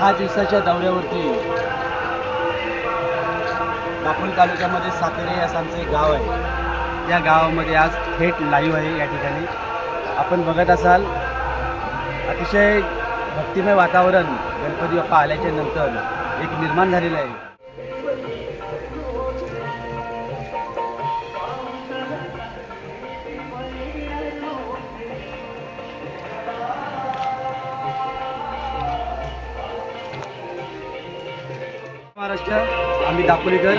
सहा दिवसाच्या दौऱ्यावरती दापोली तालुक्यामध्ये सातेरे असं आमचं एक गाव आहे. या गावामध्ये आज थेट लाईव्ह आहे या ठिकाणी. आपण बघत असाल अतिशय भक्तिमय वातावरण गणपती बाप्पा आल्याच्यानंतर एक निर्माण झालेलं आहे. महाराष्ट्र आम्ही दापोलीकर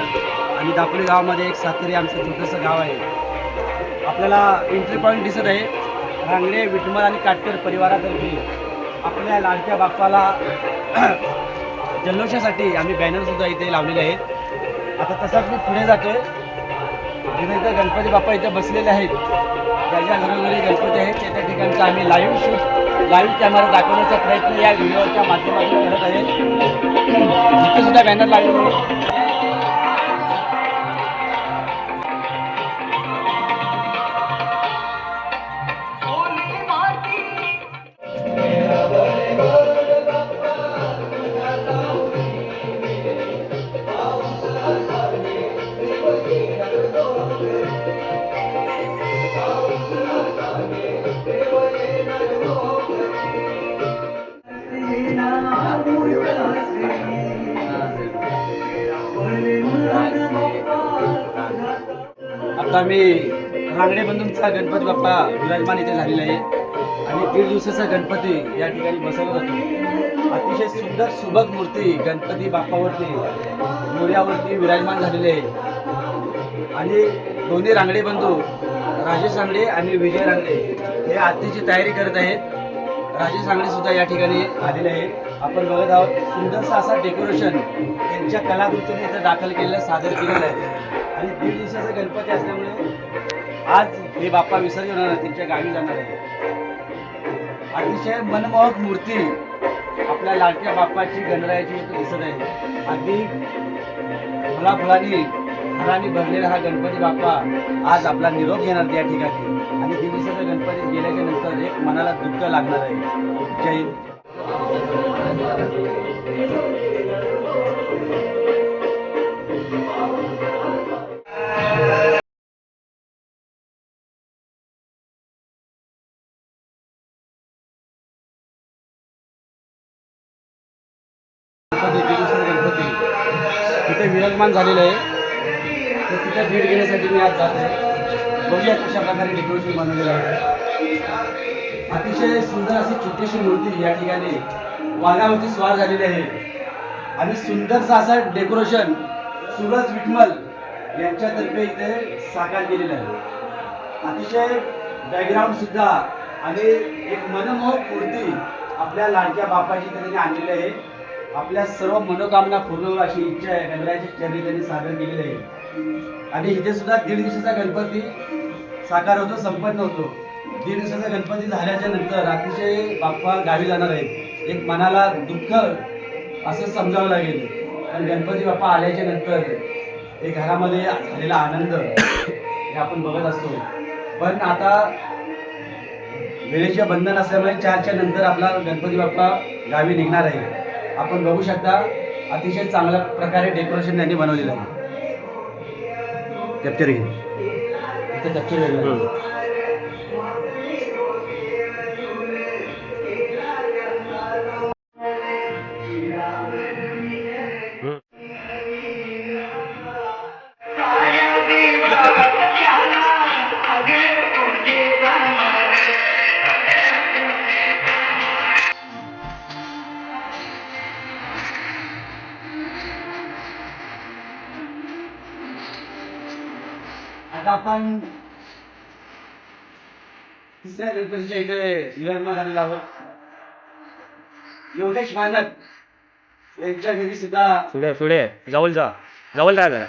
आणि दापोली गावामध्ये एक सातेरी आमचं छोटंसं गाव आहे. आपल्याला एंट्री पॉईंट दिसत आहे. रांगडे विठमल आणि काटकर परिवारातर्फे आपल्या लाडक्या बाप्पाला जल्लोषासाठी आम्ही बॅनरसुद्धा इथे लावलेले आहेत. आता तसाच मी पुढे जातोय. जिथे इथं गणपती बाप्पा इथे बसलेले आहेत. ज्या ज्या घरोघरी गणपती आहेत त्या त्या ठिकाणचं आम्ही लाईव्ह शूट लाईव्ह कॅमेरा दाखवण्याचा प्रयत्न या व्हिडिओच्या माध्यमातून करत आहे. इथे सुद्धा बॅनर लागलेले आता मी रांगडे बंधूंचा गणपती बाप्पा विराजमान इथे झालेला आहे. आणि दीड दिवसाचा गणपती या ठिकाणी बसवला जातो. अतिशय सुंदर सुबक मूर्ती गणपती बाप्पावरती मोर्यावरती विराजमान झालेले आहे. आणि दोन्ही रांगडे बंधू राजेश रांगडे आणि विजय रांगडे हे आरतीची तयारी करत आहेत. राजेश रांगडे सुद्धा या ठिकाणी आलेले आहेत. आपण बघत आहोत सुंदरसं असा डेकोरेशन त्यांच्या कलाकृतीने इथं दाखल केलेलं सादर केलेलं आहे. आणि दीड दिवसाचा गणपती असल्यामुळे आज हे बाप्पा विसर्जन होणार त्यांच्या गावी जाणार आहे. अतिशय मनमोहक मूर्ती आपल्या लाडक्या बाप्पाची गणरायाची दिसत आहे. अगदी फुलाफुलांनी फुलांनी भरलेला हा गणपती बाप्पा आज आपला निरोप घेणार त्या ठिकाणी. आणि दीड दिवसाचा गणपती गेल्याच्यानंतर एक मनाला दुःख लागणार आहे. जय हिंद. निर्माण झालेलं आहे. तर तिथे भेट घेण्यासाठी मी आज जात आहे बघूया कशा प्रकारे डेकोरेशन बनवलेलं आहे. अतिशय सुंदर अशी छोटीशी मूर्ती या ठिकाणी वाघावरती स्वार झालेली आहे. आणि सुंदरसा असं डेकोरेशन सुरज विठमल यांच्यातर्फे इथे साकार केलेलं आहे. अतिशय बॅकग्राऊंड सुद्धा आणि एक मनमोहक मूर्ती आपल्या लाडक्या बापाची त्यांनी आणलेली आहे. आपल्या सर्व मनोकामना पूर्ण होईल अशी इच्छा आहे. गणरायाच्या चरणी त्यांनी सादर केलेली आहे. आणि इथे सुद्धा दीड दिवसाचा गणपती साकार होतो संपन्न होतो. दीड दिवसाचा गणपती झाल्याच्यानंतर अतिशय बाप्पा गावी जाणार आहेत. एक मनाला दुःख असं समजावं लागेल. आणि गणपती बाप्पा आल्याच्यानंतर एक घरामध्ये झालेला आनंद हे आपण बघत असतो. पण आता वेळेचे बंधन असल्यामुळे चारच्या नंतर आपला गणपती बाप्पा गावी निघणार आहे. आपण बघू शकता अतिशय चांगल्या प्रकारे डेकोरेशन त्यांनी बनवलेलं आहे. कॅप्चर घे. इथे आपण तिसऱ्या गणपतीच्या इथे विराजमान झालेला आहोत. योगेश मानक त्यांच्या घरी सुद्धा पुढे पुढे जवळ जा. जवळ राहा जरा.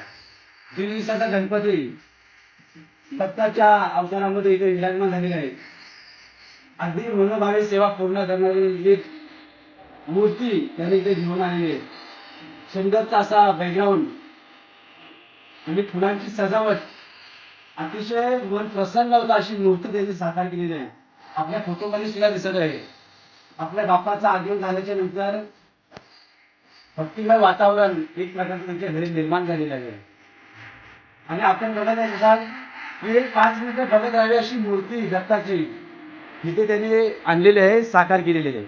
दीड दिवसाचा गणपती दत्ताच्या अवतारामध्ये इथे विराजमान झालेला आहे. अगदी मनोभावे सेवा पूर्ण करणारी एक मूर्ती त्यांनी इथे घेऊन आलेली आहे. सुंदरचा असा बॅकग्राऊंड आणि फुलांची सजावट अतिशय मन प्रसन्न होतं अशी मूर्ती त्यांनी साकार केलेली आहे. आपल्या फोटोमध्ये सुद्धा दिसत आहे. आपल्या बापाचा आगमन झाल्याच्यानंतर भक्तिमय वातावरण एक प्रकारचं त्यांच्या घरी निर्माण झालेलं आहे. आणि आपण बघत आहे की एक पाच मिनिटं बघत राहावी अशी मूर्ती दत्ताची इथे त्यांनी आणलेली आहे साकार केलेली आहे.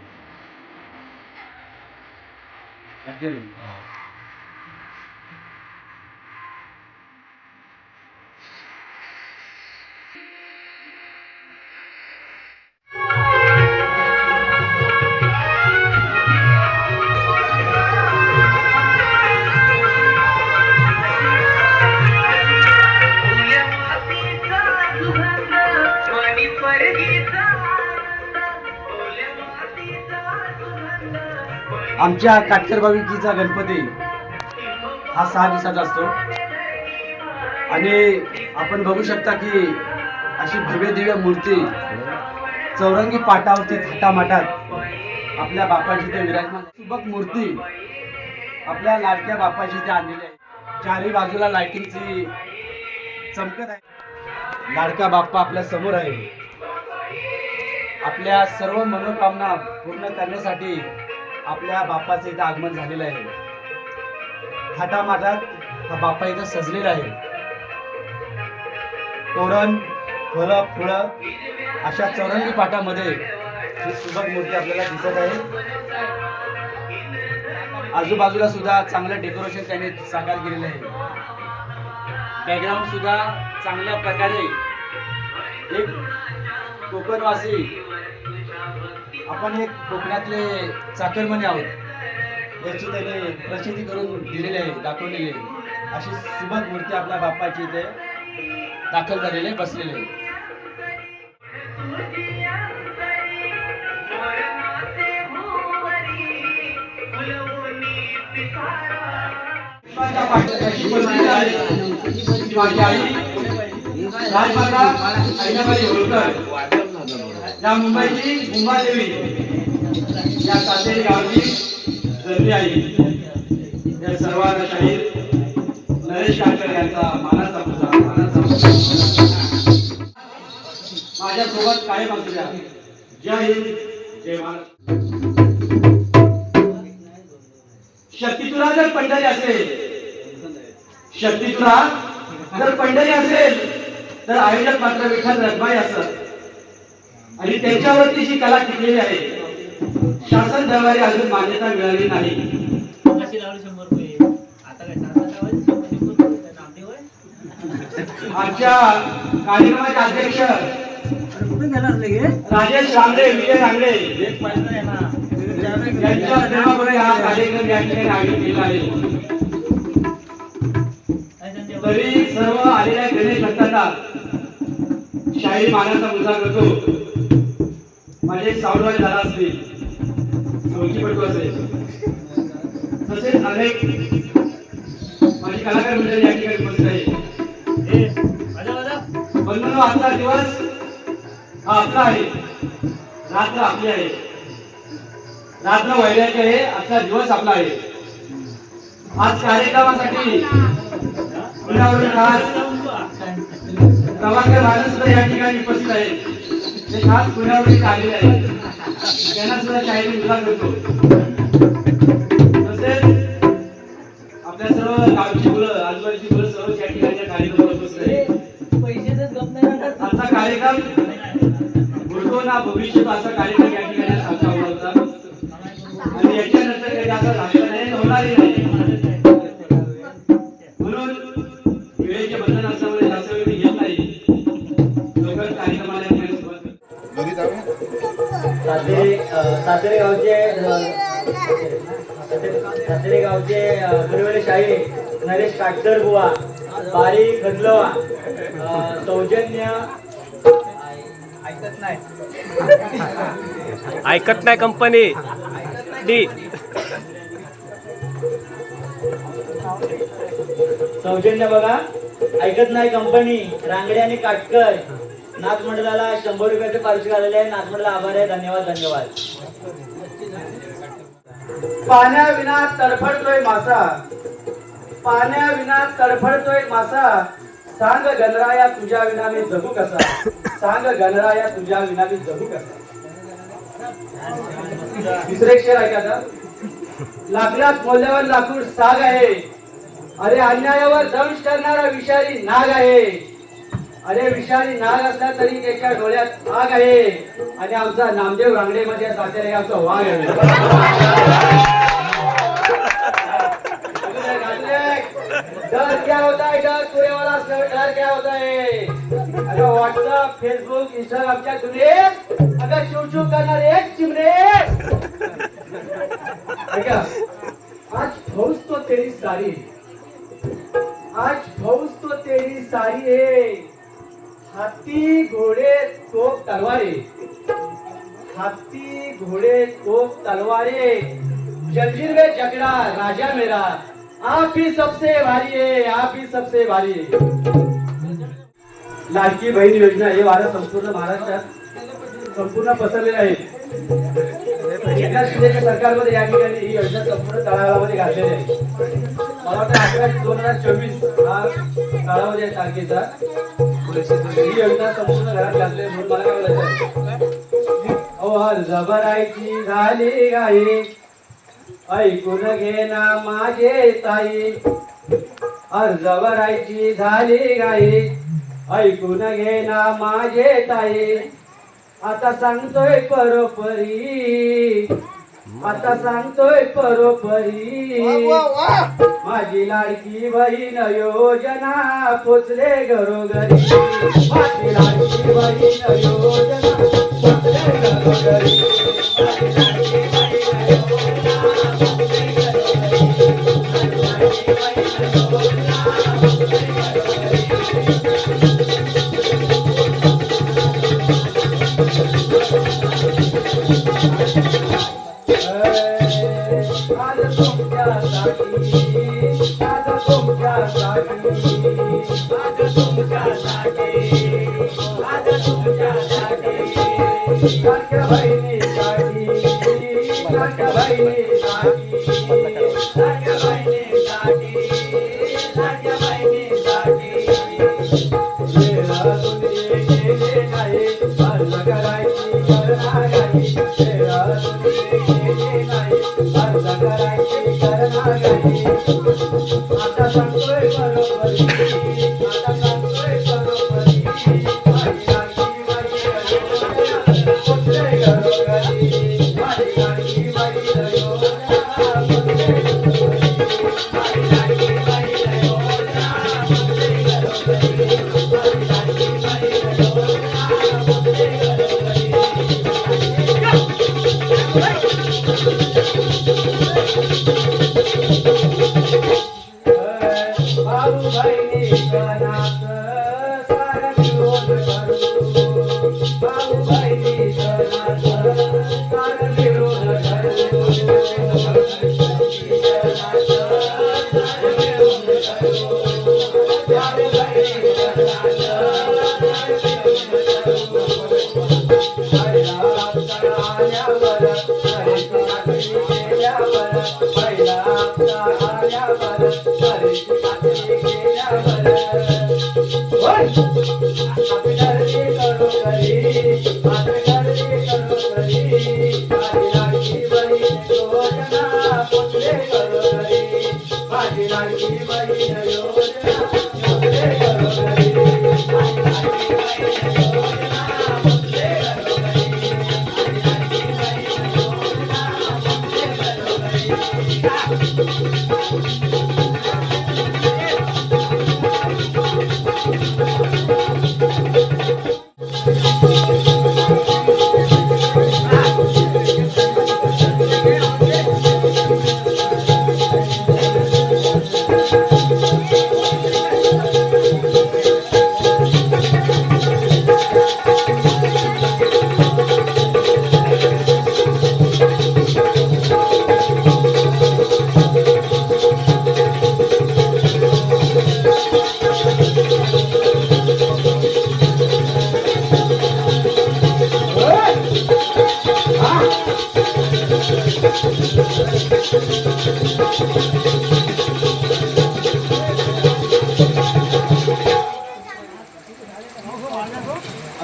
आमच्या काटकर भाविकीचा गणपती हा सहा दिवसाचा असतो. आणि आपण बघू शकता की अशी भव्य दिव्य मूर्ती चौरंगी पाटावरती थाटामाटात आपल्या बापाची ते विराजमान सुबक मूर्ती आपल्या लाडक्या बापाची ते आणलेली आहे. चारही बाजूला लाइटिंगची चमकत आहे. लाडका बाप्पा आपल्यासमोर आहे. आपल्या सर्व मनोकामना पूर्ण करण्यासाठी आपल्या बाप्पाचं इथं आगमन झालेलं आहे. थाटामाटात हा बाप्पा इथं सजलेला आहे. तोरण फळं फुळं अशा चौरंगी पाटामध्ये ही सुबक मूर्ती आपल्याला दिसत आहे. आजूबाजूला सुद्धा चांगलं डेकोरेशन त्याने साकार केलेलं आहे. बॅकग्राऊंड सुद्धा चांगल्या प्रकारे एक कोकणवासी आपण एक कोकणातले चाकरमणी आहोत. याची त्याने प्रसिद्धी करून दिलेली आहे दाखवलेली आहे. अशी सुबक मूर्ती आपल्या बाप्पाची इथे दाखल झालेली आहे बसलेली आहे. राजमाता अहिल्याबाई होळकर या मुंबईची मुंबादेवी या सातेरी गावची जन्मी आई. या सर्वांना शाहीर नरेश काकर यांचा मानाचा मुलगा मानाचा माझ्यासोबत काय असू जय हिंद जय महाराज शक्ती तुला जर पंढरी असेल शक्ती तुला जर पंढरी असेल तर आयोजक मात्र विठ्ठल रखमाई असत. आणि त्यांच्यावरती जी कला टिकलेली आहे शासन दरबारी अजून मान्यता मिळाली नाही. आमच्या कार्यक्रमाचे अध्यक्ष राजेश रांगडे विजय रांगडे. यांच्या प्रेमामुळे हा कार्यक्रम या ठिकाणी आयोजित केला आहे. तरी सर्व आलेल्या गणेश भक्तांना शाही मानाचा मुद्दा करतो. माझे सावडवाले झाला असतील ओळखीपटू असेल. तसेच अनेक माझी कलाकार मंडळी या ठिकाणी उपस्थित आहे बंधूंनो आजचा दिवस हा आपला आहे. रात्र आपली आहे. रात्र वैराची आहे आजचा दिवस आपला आहे. आज कार्यक्रमासाठी खास प्रभाकर सुद्धा या ठिकाणी उपस्थित आहेत. ते खास पुण्यावरून आलेले आहेत त्यांना सुद्धा शाहिरी मुलगा करतो तसेच आपल्या सर्व गावची मुलं आजूबाजूची मुलं सर्व या ठिकाणच्या कार्यक्रमाला उपस्थित आहेत. आजचा कार्यक्रम भूतो ना भविष्य असा कार्यक्रम या ठिकाणी साजरा होता. आणि याच्या सातेरी गावचे सातेरी गावचे गुरुवेळे शाही नरेश काटकर बुवा बारी खदलवा अ, सौजन्य. ऐकत नाही. ऐकत नाही कंपनी. डी. सौजन्य बघा. ऐकत नाही कंपनी. रांगडे आणि काटकर. नाथ मंडळाला शंभर रुपयाचे पारितोषिक आलेले आहे. नाथ मंडळ आभार आहे. धन्यवाद धन्यवाद. पाण्याविना तडफडतोय मासा. पाण्याविना तडफडतोय मासा. सांग गणराया तुझ्या विना मी जगू कसा? सांग गणराया तुझ्या विना मी जगू कसा? दुसरे शेर ऐका आता? लाकडात मौल्यवान लाकूड साग आहे. अरे अन्यायावर दंश करणारा विषारी नाग आहे. अरे विषारी नाग असला तरी त्याच्या डोळ्यात वाघ आहे. आणि आमचा नामदेव रांगडे मध्ये साथेरे आमचा वाघ आहे. डर क्या होता है? डर तुरे वाला डर क्या होता है? अगर व्हाट्सअप फेसबुक इंस्टाग्रामच्या दुनियेत एक चिमणे आज फौज तो तेरी सारी. आज फौज तो तेरी सारी है हाती घोडे तोप तलवारे. हाती घोड़े तोप तलवारे. जंजीर में जकड़ा राजा मेरा. आप ही सबसे भारी है आप ही सबसे भारी है. लाडकी बहीण योजना हे वारं संपूर्ण महाराष्ट्रात संपूर्ण पसरलेलं आहे. एकनाथ शिंदेच्या सरकारमध्ये या ठिकाणी ही योजना संपूर्ण तळागाळामध्ये घातलेली आहे. मला वाटतं अकरा दोन हजार चोवीस हा कालावधी आहे तारखेचा. ही योजना संपूर्ण घरात घातली म्हणून मला काय बोलायचं जबरायची झाली गाई. ऐकून घे ना माझे ताई. अर्जबरायची झाली गाई. ऐकून घे ना माझे ताई. आता सांगतोय परोपरी. आता सांगतोय परोपरी. माझी लाडकी बहीण योजना पोचले घरोघरी. माझी लाडकी बहीण योजना पोचले घरोघरी. लाडक्या बहिणीसाठी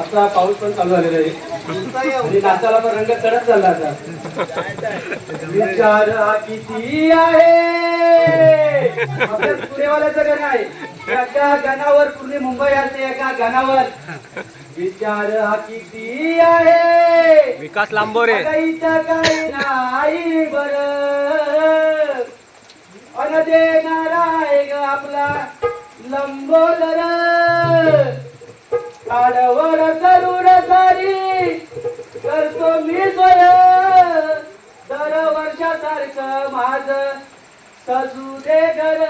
आता पाऊस पण चालू झालेला आहे. आणि नाचाला पण रंग चढत चालला आता. विचार किती आहे. पुणेवाल्याचं गाणं आहे. एका गाणावर पूर्ण मुंबई असते एका गाणावर विचार हा किती आहे. विकास लांबोरे. काही बर. अन देणारा आहे ग आपला. लंबोदर. आडवर करून सारी. करतो मी सोय. दर वर्षासारखं माझ. सजू दे घर.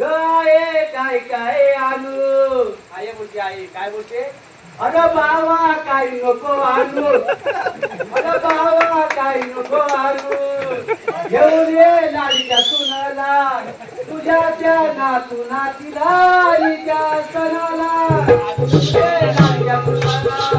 गाय काय काय आणू? आई बोलते आई? काय बोलते? अरे बाबा काय नको आणू. अरे बाबा काय नको आणू. घेऊन ये लाडीच्या सुनाला. तुझ्या त्या नातू नातीला आणि सणाला. ये लाडीच्या सुनाला.